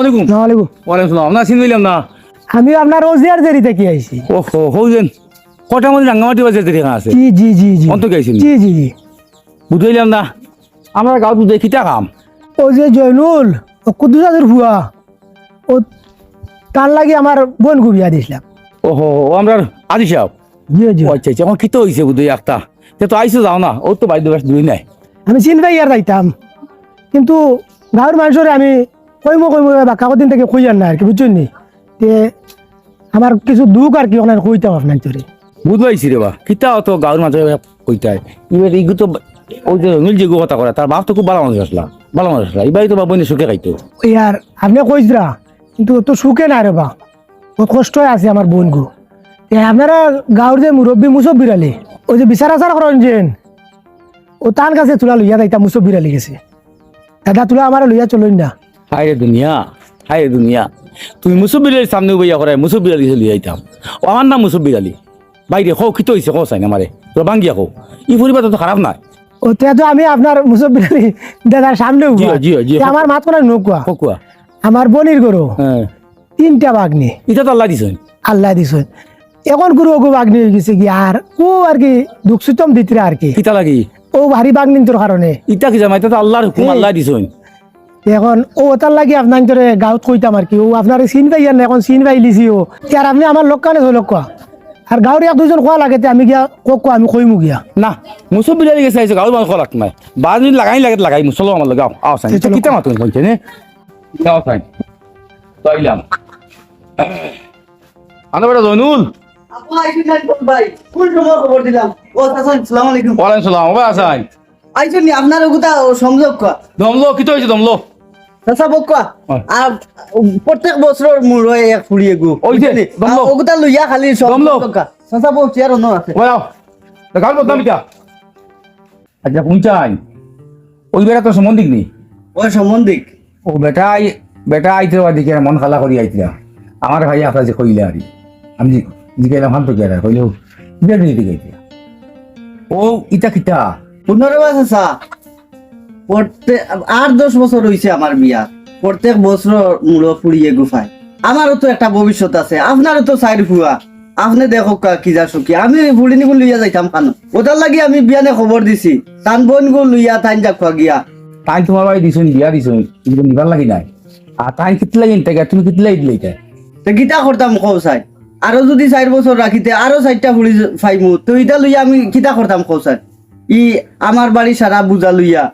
ওয়ালাইকুম। আসসালামাইকুম ওয়ালাইকুম সালাম না চিনলাম না? আমি আপনার ওজিয়ার জেরি থেকে আইছি। ও হো হৌজেন। কটা মধ্যে রাঙ্গামাটি বাজার দেখা আছে? জি জি জি জি। অন্ত গেছেন? জি জি জি। বুঝাইলাম না। আমার গাঁত বুঝাই খিতা কাম ও যে জয়নুল ও কুদ্দুসাদের ভুয়া। ও তার লাগি আমার বোন বিয়া দিছিলাম। ও হো ও আমরা আজি সাহেব? জি জি। ও আচ্ছা আচ্ছা আমার খিতে হয়েছে বুঝাই একটা। তে তো আইসো যাও না ওর তো বাইর দেবাস দুই নাই। আমি চিনবাই আর যাইতাম। কিন্তু গাঁৱৰ মানুষরে আমি কইমো কইমো বা কাগজ দিন থেকে কইয়ার না আর কি বুঝছেন নি? তে আমার কিছু দুঃখ আর কি ওখানে কইতাম আপনার চরে বুঝবাইছি রে বা খিতা অত গাঁর মাঝে কইতাই এবার এইগু তো ওই যে রঙিল যে কথা করে তার বাপ তো খুব ভালো মানুষ আসলা ভালো মানুষ আসলা এবারই তো বাবু সুখে খাইতো। ইয়ার আপনি কইসরা কিন্তু তো সুখে না রে বা বহুত কষ্ট আছে আমার বোন গো তে আপনারা গাঁৱৰ যে মুরব্বী মুসব্বির আলী ওই যে বিচার আচার করেন যেন ও তার কাছে তোলা লইয়া যাইতা মুসব্বির আলী গেছে। দাদা তোলা আমার লইয়া চলুন না হায় দুনিয়া হায় দুনিয়া। তুমি মুসব্বির আলীর সামনে বইয়া করে মুসব্বির আলী চলে যাইতাম ও আমার নাম মুসব্বির আলী। বাইরে কো খিত হয়েছে কো চাই না মারে তোর বাঙ্গিয়া কো ই পরিবার তো খারাপ নাই। ও তে আমি আপনার মুসব্বির আলী দাদার সামনে। আমার মাত কোনো নোকুয়া কোকুয়া আমার বোনের গরু তিনটা বাগনি। ইটা তো আল্লাহ দিছেন। আল্লাহ দিছেন। এখন গুরু ওগু বাগনি হয়ে গেছে কি আর ও আর কি দুঃখ সুতম দিতে আর কি? কিতা লাগি? ও ভারী বাগনিন তোর কারণে ইটা কি জামাই এটা তো আল্লাহর হুকুম আল্লাহ দিছেন। এখন ও তার লাগি আপনার তোরে গাঁৱত কইতাম আর কি। ও আপনার চিন পাই না এখন চিন পাই লিছি ও। আর আপনি আমার লোক কানে ধরল কোয়া আর গাঁৱৰ এক দুজন কোৱা লাগে তে আমি গিয়া কক কোৱা আমি কইমু গিয়া। না আলী গেছে আইছে গাঁর মানুষ লাগ নাই। বাজ মিনিট লাগাই লাগে লাগাই মুসলো আমার লাগাও আও সাইন চলো। কিতা মাতুন বলছে নে? যাও সাইন তাইলাম আনো বেটা ওগুতা সংযোগ কয়া দমলো কিতা হয়েছে দমলো চাচা আর প্রত্যেক এক। গু লইয়া খালি চাচা অন্য আছে। বদনাম আচ্ছা ওই বেটা তো সম্বন্ধিক ওই সম্বন্ধিক। ও বেটা বেটা আইতে দিকে মন খালা করি আমার ভাই আপনার যে কইলে আরি আমি তো গেছে ও ইটা কিটা পনেরো বার চাচা প্রত্যেক আট দশ বছর হয়েছে আমার বিয়া। প্রত্যেক বছর মূল ফুড়িয়ে গুফায়। আমারও তো একটা ভবিষ্যৎ আছে। আপনারও তো সাইড ফুয়া। আপনি দেখো কা যা সুখী। আমি ফুড়ি নিগুন লইয়া যাইতাম খানো ওটার লাগি আমি বিয়ানে খবর দিছি। তান বোন গো লইয়া তাইন যা খোয়া গিয়া। তাই তোমার ভাই দিছুন বিয়া দিছুন কিন্তু নিবার লাগি নাই। আর তাই কিতলা টাকা তুমি কিতলাই দিলে এটা তো গীতা করতাম কও চাই। আরও যদি চার বছর রাখিতে আরও চারটা ফুড়ি ফাইমু তো এটা লইয়া আমি কিতা করতাম কও চাই। ই আমার বাড়ি সারা বুঝা লইয়া।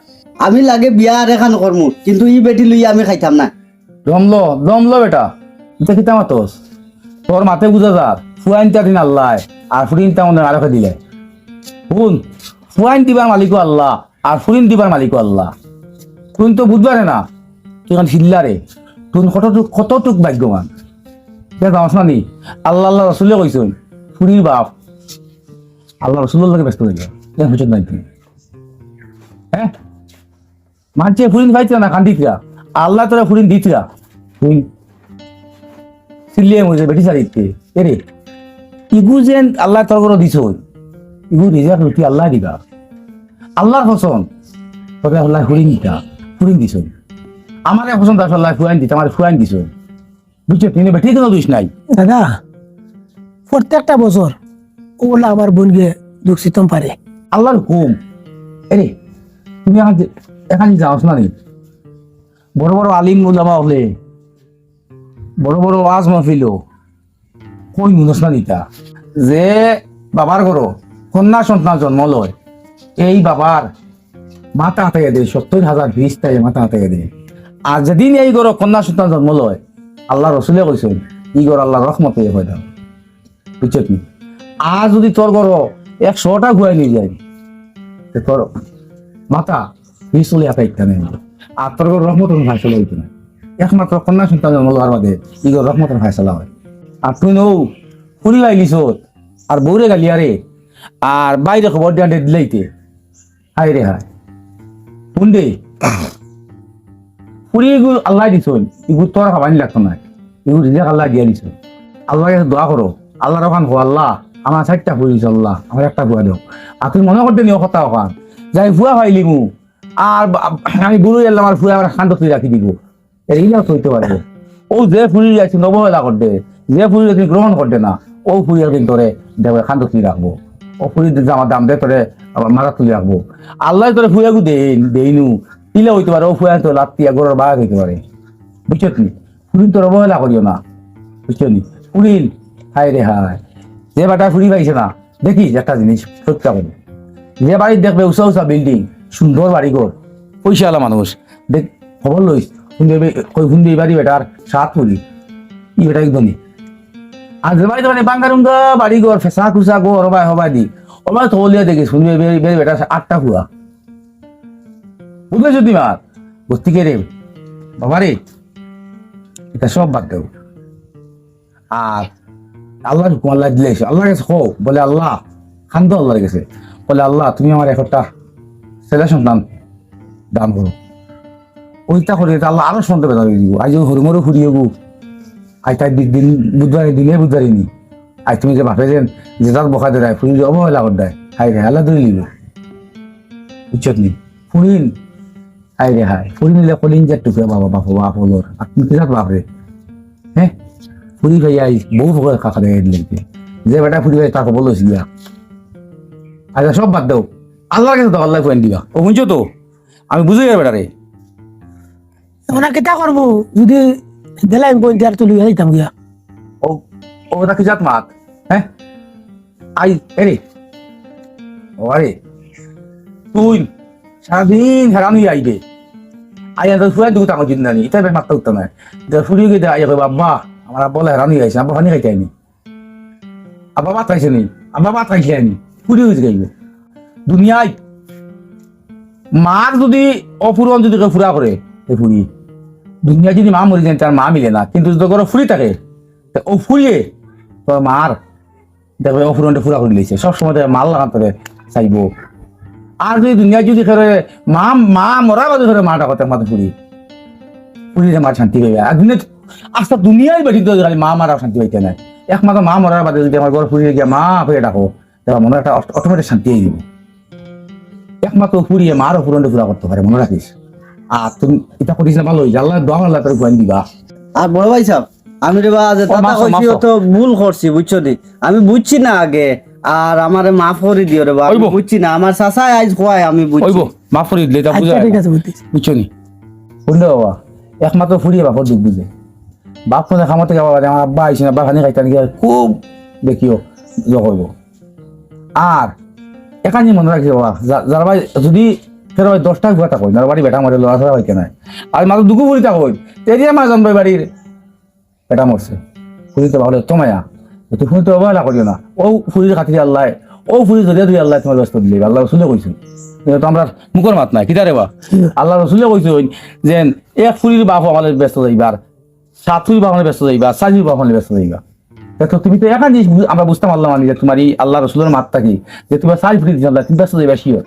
আমি লাগে বিয়া আর এখান করমু, কিন্তু ই বেটি লইয়া আমি খাইতাম না। দমলো দমলো বেটা এটা কিতা মাতস? তোর মাতে বুঝা যার ফুয়াইন দিন আল্লাহ, আর ফুরিন তেমন আরোকে দিলে। শুন ফুয়াইন দিবার মালিকও আল্লাহ, আর ফুরিন দিবার মালিকও আল্লাহ। তুই তো বুঝবারে না তুই এখন হিল্লারে তুই কতটুক কতটুক ভাগ্যবান দেখ যাওয়াস না নি আল্লাহ আল্লাহ রসুলে কইছুন ফুরির বাপ। আল্লাহ রসুলের লাগে ব্যস্ত হয়ে তুমি হ্যাঁ মানছে ফুরিন পাইছিলা না কান্দি কান্দিছিলা আল্লাহ তোরা ফুরিন দিছিলা তুই সিলিয়ে মজে বেটি সারিতে এরে ইগু যেন আল্লাহ তোর করে দিছ ইগু রিজার্ভ রুটি আল্লাহ দিবা আল্লাহর ফসন তবে আল্লাহ ফুরিন দিতা। ফুরিন দিছ। আমার পছন্দ আছে আল্লাহ ফুয়াইন দিতা আমার ফুয়াইন দিছ। বুঝছ তিনি বেটি কোনো দোষ নাই। দাদা প্রত্যেকটা বছর ওগুলা আমার বোনকে দুঃখ সিতম পারে। আল্লাহর হুম এরে তুমি যে- এখানে যাওস না নি বড় বড় আলিম উলামা হলে, বড় বড় ওয়াজ মাহফিল কই নুনস না নিতা যে বাবার ঘর, কন্যা সন্তান জন্ম লয়, এই বাবার মাথা হাতে দে, সত্তর হাজার বিশ তাই মাথা হাতে দে। আর যেদিন এই ঘর কন্যা সন্তান জন্ম লয়, আল্লাহ রসুলে কইছেন ই ঘর আল্লাহ রহমতে হয় দাও বুঝছ কি? আর যদি তোর ঘর একশোটা ঘুরাই নিয়ে যায় তোর মাথা বিশ চলে নেই আর তোর রহমতের ফাইসলা হইতো না। একমাত্র কন্যা সন্তান জন্ম লওয়ার বাদে ই ঘর রহমতের ফাইসলা হয়। আর তুই নৌ, ফুরি গাইলিস আর বৌরে গালি আরে বাইরে খবর দিয়া দিলাইতে হাই রে হাই শুন দে ফুরি আল্লাহ দিছ এগুলো তোর খাবানি লাগতো না। এগুলো রিজাক আল্লাহ দিয়া দিছ আল্লাহ কাছে দোয়া করো। আল্লাহর ওখান হো আল্লাহ, আমার চারটা ফুরিস আল্লাহ, আমার একটা ভুয়া দাও আর তুমি মনে করতে নিও কথা ওখান যাই ভুয়া পাইলি মু আর আমি বুড়ো এলাম আমার ফুয়া আমার শান্ত তুই রাখি দিব এইগুলো হইতে পারব ও যে ফুরি যাচ্ছে নবহেলা করবে যে ফুরি যদি গ্রহণ করবে না, ও ফুরি একদিন তোরে দেখবে খান্দ তুলি রাখব। ও ফুরি আমার দাম দেয় তোরে মাথা তুলি রাখব। আল্লাহ তোরে ফুয়াগু দেন দেইনু। ইলে হইতে পারে, ও ফুয়া তো লাত্তিয়া গরুর বাঘ হইতে পারে। বুঝছ নি ফুরিন তোর অবহেলা করিও না। বুঝছ নি ফুরিন হায় রে হায়। যে বাটা ফুরি পাইছে না দেখিস একটা জিনিস সত্য করে। যে বাড়ির দেখবে, উঁচা উঁচা বিল্ডিং সুন্দর বাড়ি ঘর। পয়সাওয়ালা মানুষ। দেখ, খবর লইস? সুন্দর বাড়ি বেটার সাত ফুলি ই বেটা একদমই আর যে বাড়িতে মানে বাঙ্গারুঙ্গা বাড়ি ঘর, ফেসা খুসা গো হবাই হবাই দি। ওবার থলিয়া দেখি সুন্দর বেড়ে বেটা আটটা ফুয়া। বুঝলে যদি মার? বুঝতে কে রে। বাবা রে। এটা সব বাদ দেব আর আল্লাহর হুকুম আল্লাহ দিলে আল্লাহর কাছে হোক বলে আল্লাহ খান্দ আল্লাহর কাছে। বলে আল্লাহ, তুমি আমার একটা ছেলে সন্তান দান করো। ওইটা করে আল্লাহ আরও সন্তান বেদা দিব। আজ হরিমরও ফুরিয়ে গু আজ তাই দিন বুধবারে দিনে বুধবারে নি। আজ তুমি যে ভাবে যেন যে তার বকা দেয় ফুরি অবহেলা করে দেয় হাই রে, আল্লাহ ধরে নিব। বুঝছত নি। ফুরিন। হাই রে হাই ফুরি নিলে কলিন যে টুকে বাবা বাপ বাপ হলোর তুমি কিসাত বাপরে হ্যাঁ? ফুরি ভাই আই বহু কাকা দেয় যে বেটা ফুরি ভাই তাকে বলো আচ্ছা সব বাদ দাও। আল্লাহর কাছে তো আল্লাহ কোয়েন দিবা। ও শুনছো তো? আমি বুঝে যাবে বেটা রে ওনা কেটা করব যদি দিলাই আমি পয়েন্ট আর তুলি যাইতাম গিয়া। ও ও তাকে জাত মাত? হ্যাঁ? আই এরে ও আরে। তুই সারাদিন হেরানি আইবে। আই তো ফুয়াই দুটো টাকা জিন্দ নি এটা মাত্র উত্তর নাই। ফুরিয়ে গিয়ে আই কইবা আব্বা আমার আব্বা বলে হেরানি আইছে আব্বা পানি খাইতে আইনি। আব্বা ভাত খাইছে নি আব্বা ভাত খাইছে আইনি। ফুরিয়ে গেছে গাইবে দুনিয়ায়। মার যদি অপূরণ যদি ফুরা করে ফুরি দুনিয়া যদি মা মরি যায়, তার মা মিলে না, কিন্তু যদি করে ফুরি থাকে ও ফুরিয়ে তোর মার দেখবে অপূরণটা ফুরা করে দিয়েছে। সবসময় দেখবে মাল লাগাতে হবে, চাইব। আর যদি দুনিয়া যদি করে মা মা মরা বাদে ধরে মাটা কথা মাথা ফুরি। মার শান্তি পাইবে। আর আস্তে দুনিয়ায় তো খালি মা মারা শান্তি পাইতে নাই। একমাত্র মা মরার বাদে যদি আমার ঘর ফুরিয়ে গিয়ে মা ফিরে ডাকো, তাহলে মনে একটা অটোমেটিক শান্তি হয়ে যাবে। একমাত্র ফুরিয়ে মার অপূরণটা পুরা করতে পারে মনে রাখিস? আর তুমি এটা করিস না ভালো হয়েছে আল্লাহ দোয়া আল্লাহ তোর গুয়ান দিবা। আর বড় ভাই সাহেব আমি রে বা দাদা কইছি ও তো ভুল করছি বুঝছ নি? আমি বুঝছি না আগে আর আমারে মাফ করে দিও রে বা আমি বুঝছি না। আমার চাচাই আজ খোয়াই আমি ওইব বুঝছি মাফ করি দিলে এটা বুঝা আচ্ছা ঠিক আছে বুঝতেছি। বুঝছ নি? শুনলে বাবা একমাত্র ফুরিয়ে বাপর দুঃখ বুঝে বাপ মনে খামাতে যাবা বাদে আমার আব্বা আইসি না বা খানি খাইতে নাকি খুব দেখিও করব আর এখানে মনে রাখি বাবা যারা ভাই যদি ফের ভাই দশটা ঘুরা থাকো না বাড়ি বেটা মরে লড়া ফেরা হইতে নাই আর মাত্র দুকু ফুরি থাকো তেরিয়া মা জন্মাই বাড়ির বেটা মরছে ফুরিতে ভালো তোমায়া। তুই ফুরিতে অবহেলা করিও না। ও ফুরির খাতিরে আল্লাহ। ও ফুরি ধরিয়া তুই আল্লাহ তোমার ব্যস্ত দিলি। আল্লাহ রসুলে কইছিল কিন্তু তো আমরা মুখর মাত নাই। কিতারে বা? আল্লাহ রসুলে কইছিল যে এক ফুরির বাপ আমাদের ব্যস্ত যাইবার সাত ফুরির বাপ আমাদের ব্যস্ত যাইবা ফুরির বাপ আমাদের ব্যস্ত যাইবা। দেখো তুমি তো একা জিনিস আমরা বুঝতাম আল্লাহ মানি যে তোমার এই আল্লাহ রসুলের মাত থাকি যে তোমার চার ফুরি দিচ্ছি আল্লাহ তুমি ব্যস্ত যাইবা শিওর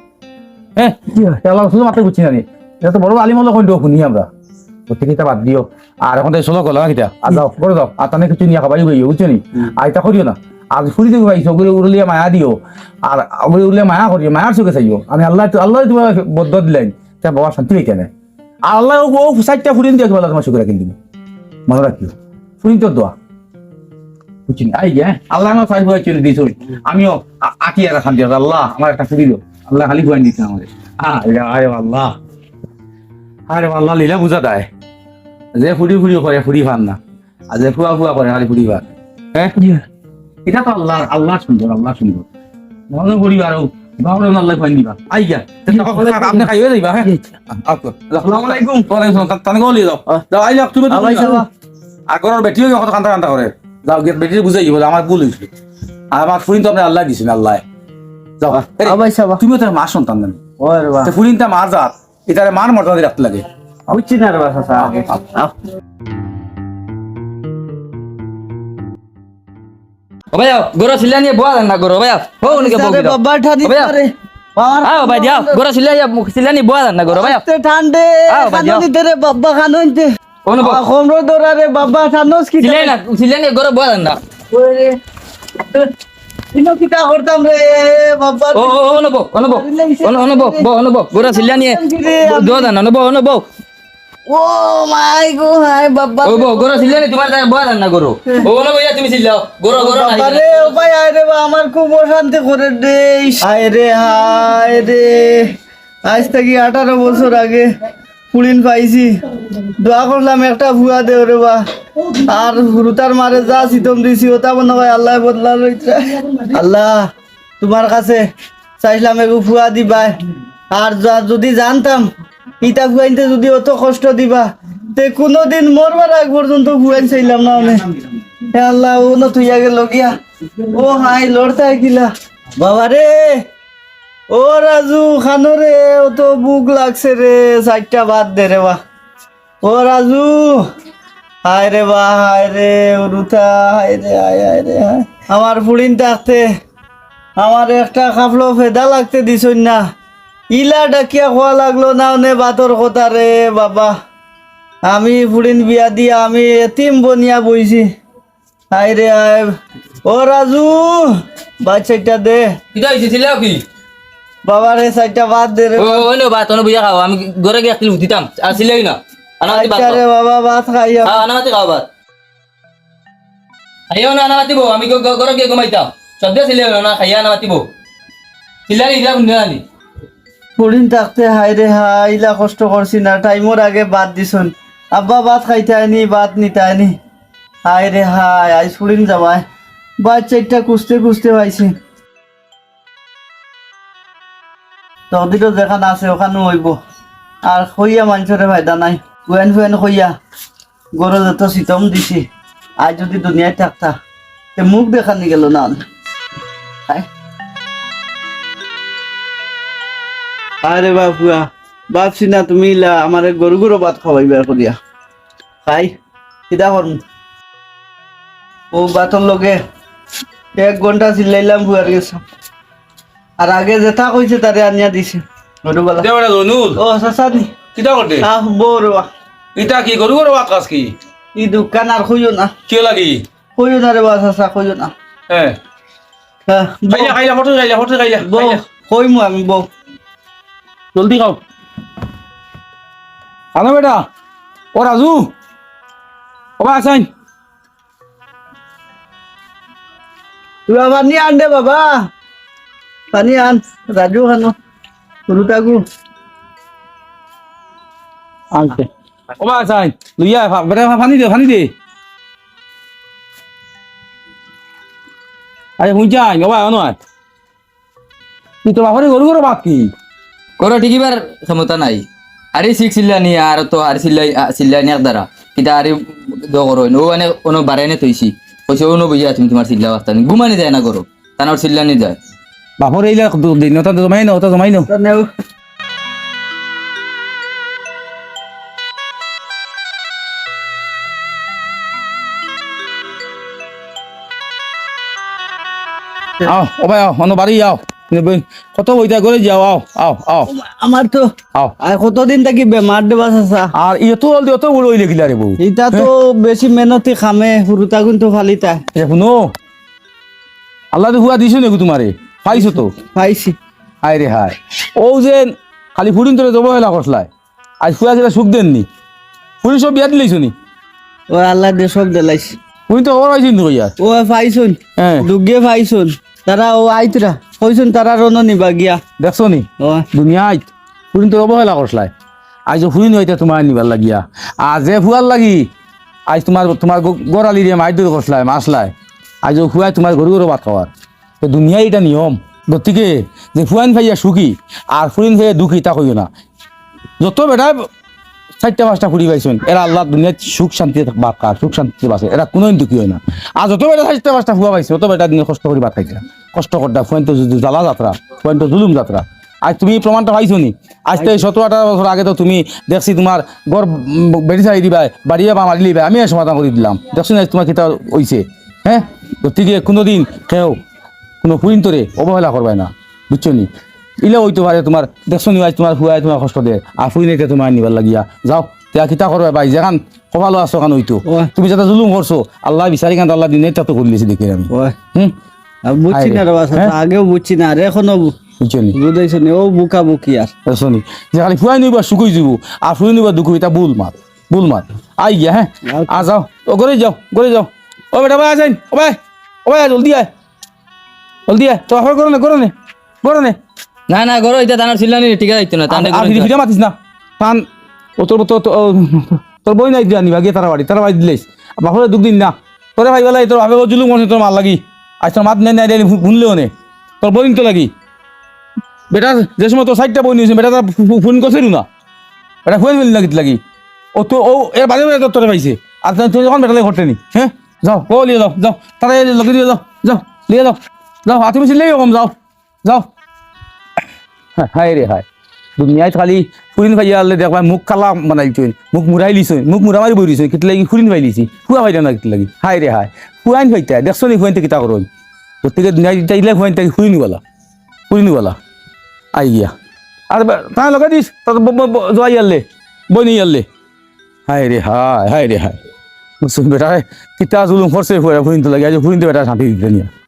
হ্যাঁ? কি আল্লাহ রসুলের মাত্রা বুঝছি না এটা তো বড় আলিম হলো কইতো শুনি আমরা। প্রত্যেকটা বাদ দিও। আর এখন তো চলো কলা কিটা আর যাও করে দাও। আর কিছু নিয়ে বুঝছ নি? আর এটা করিও না। আর ফুরি পাইছো ওগুলো উড়লিয়ে মায়া দিও। আর ওগুলো উড়লে মায়া করিও মায়ার চোখে চাইও। আমি আল্লাহ আল্লাহ তোমার বদ্ধ দিলেন। তা বাবা শান্তি হইতে না আর আল্লাহ ও সাইডটা ফুরিন দিয়ে তোমার চোখে রাখি দিবি মনে রাখিও। ফুরিন তোর দোয়া। বুঝছিনি আই গে আল্লাহ আমার ফাইভ হয়ে চলে দিয়েছ আমিও আ- আঁকি আর শান্তি হবে আল্লাহ আমার একটা ফুরিল আল্লাহ খালি ফুয়াই দিচ্ছে আমাদের। আরে আল্লাহ। আরে আল্লাহ লীলা বুঝা দেয়। যে ফুরি ফুরি করে ফুরি ফান না। আর যে ফুয়া ফুয়া করে খালি ফুরি ফান হ্যাঁ? এটা তো আল্লাহ আল্লাহ সুন্দর আল্লাহ সুন্দর। মনে করি আর বাবরে আল্লাহ ফাইন দিবা আই গা আপনি খাইয়ে যাইবা হ্যাঁ? আচ্ছা। আসসালামু আলাইকুম। ওয়ালাইকুম আসসালাম। তানে গলি যাও। যাও আই যাও। তুমি আগর বেটিও কত কান্তা কান্তা করে। যাও গেট বেটি বুঝাই বলে আমার ভুল হয়েছিল। আর আমার ফুরিন তো আপনি আল্লাহ দিছেন আল্লাহ। যাও তুমিও তার মা সন্তান দেন ফুরিন তা মার জাত এটারে মার মর্যাদা রাখতে লাগে। বুঝছি না রে বা চাচা আগে। আও। ও ভাই গোরা সিলা নিয়ে বোয়া না গোরা ভাই হো উনকে বকি দাও বাবা ঠাদি ভাইয়া। আও ভাই যাও গোরা সিলা সিলা নিয়ে বোয়া না গোরা ঠান্ডে। খানো দিতে রে বাবা খানো দিতে কোন বাবা কি ইনো কিটা করতাম রে বাবা ও ও অনুব অনুব অনুব গোরা সিলা নিয়ে দোয়া না অনুব অনুব ও মাই গো হাই বাবা। ও বউ গরো ছিলানি তোমার তাই বয়া দেন না গরো। ও না বইয়া তুমি ছিলাও গরো গরো নাই। বাবা ও ভাই আয় রে আমার খুব অশান্তি করে হায় রে হায় রে। আজ থেকে আঠারো বছর আগে পুলিন পাইছি। দোয়া করলাম একটা ভুয়া দে রে বা। আর হুরুতার মারে যা সিতম দিছি, ওটা মনে হয় আল্লাহ বদলা লইছে। আল্লাহ, তোমার কাছে চাইলাম এগো ভুয়া দিবা। আর যদি জানতাম, ইটা ভুয়াইতে যদি অত কষ্ট দিবা, তে কোনোদিন মরবার আগ পর্যন্ত ভুয়াইন চাইলাম না আমি। আল্লাহ, ও না তুই আগে লগিয়া ও হাই লড়তে কিলা বাবা রে ও রাজু, খানো রে, ও তো বুক লাগছে রে, চারটা বাদ দে রে বা ও রাজু, হায় রে বা হায় রে রুতা হায় রে, হায় হায় রে, হায়। আমার ফুড়িন থাকতে আমার একটা খাফলো ফেদা লাগতে দিছই না। ইলা ডাকিয়া খোয়া লাগল না নে বাতর কথা রে, বাবা। আমি ফুড়িন বিয়া দিয়া আমি এতিম বনিয়া বইছি। হাই রে আয় ও রাজু বাচ্চাটা দে। কি? বাবা রে সাইডটা বাদ দে রে। ও ও নো বা তোনো বুঝা খাও আমি গরে গিয়ে একটু দিতাম আর না। আনামাতি বাদ আচ্ছা রে বাবা খাইয়া হ্যাঁ আনামাতি খাও বাদ খাইও না আনামাতি বউ আমি গরে গিয়ে ঘুমাইতাম। সব দিয়ে ছিলাই না খাইয়া আনামাতি বউ। ইলা আনি থাকতে হাই রে হাই ইলা কষ্ট করছি না টাইমর আগে বাদ দিছন আব্বা ভাত খাইতে আইনি ভাত নিতে আইনি। হাই রে হাই আইস ফুড়িন যাবাই। বাচ্চাটা কুস্তে কুস্তে পাইছি। তদিরও যেখানে আছে ওখানে হইব। আর খইয়া মানুষের ফায়দা নাই গুয়েন ফুয়েন খইয়া। গরু যত শীতম দিছি আজ যদি দুনিয়ায় থাকতা। তে মুখ দেখানি গেল না আরে বাপুয়া ভাবছি না তুমি আমার গরু গরু ভাত খাওয়াইবার করিয়া। খাই কিতা করম। ও ভাতর লগে এক ঘণ্টা চিল্লাইলাম বুয়ার গেছে আর আগে যেটা কইছে তারে আনিয়া দিছে। গরুবালা দেওয়াটা জনুল। ও সাসানি কিতা করতে? আহ বড় ইটা কি গরু গরু আকাশ কি? ই দোকান আর কইও না। কিয় লাগি? কইও না রে বা সাসা কইও না। হ্যাঁ হ্যাঁ, খাইলা খাইলা ফটো খাইলা ফটো খাইলা বৌ কইমু আমি বউ জলদি খাও। আনো বেটা। ও রাজু ও বা আসাইন তুই পানি আন দে বাবা। পানি আন রাজু খানো রুটাকু আনতে ও বা আসাইন লইয়া ফা- বেটা ফানি দে ফানি দে। আরে হুই যাই ও আনো আয় তুই তো বাপরে গরু গরু বাদ কি? গরো টিকিবার ক্ষমতা নাই। আরে শিখ চিল্লানি আর তো আর চিল্লাই চিল্লানি এক দ্বারা কিটা আরে দো করো ও মানে ono বারাইনে তৈছি কইছে ও নো বুঝিয়া তুমি তোমার চিল্লা বাস্তানি ঘুমানি যায় না গরো তানোর চিল্লানি যায়। বাপরে এইলা দিন ওটা জমাই না জমাই না। আও ও ভাই আও অন্য বাড়ি আও। কত বইটা করে যাও আও আও আও। আমার তো আও। আর কতদিন থাকি বেমার দেবা চাচা। আর ইয়তো অলদি অত বড় হইলে গিলা রে বউ এটা তো বেশি মেহনতি খামে হুরুতা কিন্তু ফালিতা। এ শুনো। আল্লাহ তো হুয়া দিছো নাকি তোমারে পাইছো তো? পাইছি। হায় রে হায়। ও যে খালি ফুরিন তোরে জব হেলা করসলাই আজ ফুয়া যেটা সুখ দেননি। ফুরি সব বিয়া দিলেইছো নি? ও আল্লাহ দে সব দেলাইছি। ফুরি তো খবর পাইছি নি কইয়া ও পাইছুন। হ্যাঁ। দুগে পাইছুন। তারা ও আইতরা। কইছুন তারা রন নিবা গিয়া। দেখছ নি? ও। দুনিয়ায় ফুরিন তোর অবহেলা করসলাই আজ ফুরিন হইতে তোমার নিবার লাগিয়া। আজ ফুয়ার লাগি আজ তোমার তোমার গড়ালি দিয়ে মাছ ধরে করসলাই মাছলাই আজ ও ফুয়াই তোমার গরু গরু ভাত খাওয়ার। তো দুনিয়ায় এটা নিয়ম। গতিকে যে ফুয়াইন ভাইয়া সুখী আর ফুরিন ভাইয়া দুঃখী, তা কইও না। যত বেটা চারটা, পাঁচটা ফুরি পাইছেন, এরা আল্লাহ দুনিয়াত সুখ শান্তি বাপ সুখ শান্তি বাঁচে এরা কোনোদিন দুঃখী হয় না। আর যত বেটা চারটা, পাঁচটা ফুয়া পাইছে অত বেটা দিনে কষ্ট করে ভাত খাইছে। কষ্ট করটা ফুয়েন তো জ্বালা যাত্রা ফুয়েন তো জুলুম যাত্রা। আজ তুমি প্রমাণটা পাইছো নি? আজ তো এই সতেরো, আঠারো বছর আগে তো তুমি দেখছি তোমার গড় বেড়ি চাই দিবা বাড়িয়ে বা মারি লিবা আমি সমাধান করে দিলাম। দেখছি না তোমার কিতা হইছে? হ্যাঁ? গতিকে কোনোদিন কেউ কোনো ফুরিন তোরে অবহেলা করবে না বুঝছ নি? ইলে হইতে পারে তোমার দেখছ নি তোমার হুয়াই তোমার কষ্ট দে আর ফুরিন এতে তোমার নিবার লাগিয়া যাও তিয়া কিতা করবে ভাই যেখান কপালো আছো কান হইতো। তুমি যাতে জুলুম করছ আল্লাহ বিচারি কান আল্লাহ দিনে তো করে দিয়েছি দেখি আমি। হুম? বুঝছি না রে। হ্যাঁ? আগেও বুঝছি না আর এখনও বু- বুঝছ বুঝাইছো নি ও বুকা বুকি আর শুনি যে খালি ফুয়াই নিবা শুকুই যাব আর ফুই নিবা দুঃখ এটা বুল মাত বুল মাত। আই গিয়া হ্যাঁ? আ যাও ও ঘরে যাও ঘরে যাও। ও বেটা ভাই আসেন ও ভাই ও ভাই জলদি আয়। জলদি আয় তো করো নে করো নে করো নে। না না গরো এটা তানার চিল্লানি ঠিক আছে না তানে আর ভিডিও মাতিস না। টান ও তোর তোর তোর- বই নাই দিয়া নিবা গিয়ে তারা বাড়ি তারা বাড়ি দিলেস বাপরে দুঃখ দিন না। তোরে ভাই বেলা তোর ভাবে জুলুম মনে তোর মাল লাগি। আজ তোর মাত নেই নাই দেয় শুনলেও নে। তোর বই তো লাগি। বেটা যে সময় তোর সাইডটা বই নিয়েছে বেটা তার ফোন করছিল না বেটা ফোন মিলি লাগিত লাগি? ও তো ও এর বাদে বাদে তোর তোরে পাইছে। আর তুই যখন বেটা লাগে ঘটে নি হ্যাঁ? যাও ও লিয়ে যাও যাও। তারা লগে দিয়ে যাও যাও লিয়ে যাও। যাও আর তুমি চিনলেই কম যাও যাও। হায় রে হায়, দুনিয়ায় খালি ফুরিন ভাই আলে দেখবা মুখ কালা বানাইছই মুখ মুরাই লিছই মুখ মুরা মারি বইরিছই কিত লাগি ফুরিন ভাই লিছি ফুয়া ভাই না কিত লাগি, হায় রে হায় ফুয়াইন ভাইতা দেখছ নি ফুয়াইতে কিতা করই গতিকে দুনিয়া তাইলে ফুয়াইতে ফুরিনি বলা ফুরিনি বলা। আই গিয়া। আর তাই লগাই দিস তার জয় আলে বইনি আলে হায় রে হায় হায় রে হায়। বেটা কিতা জুলুম করছে ফুরিন তো লাগে, আজ ফুরিন তো বেটা শান্তি দিতে নিয়া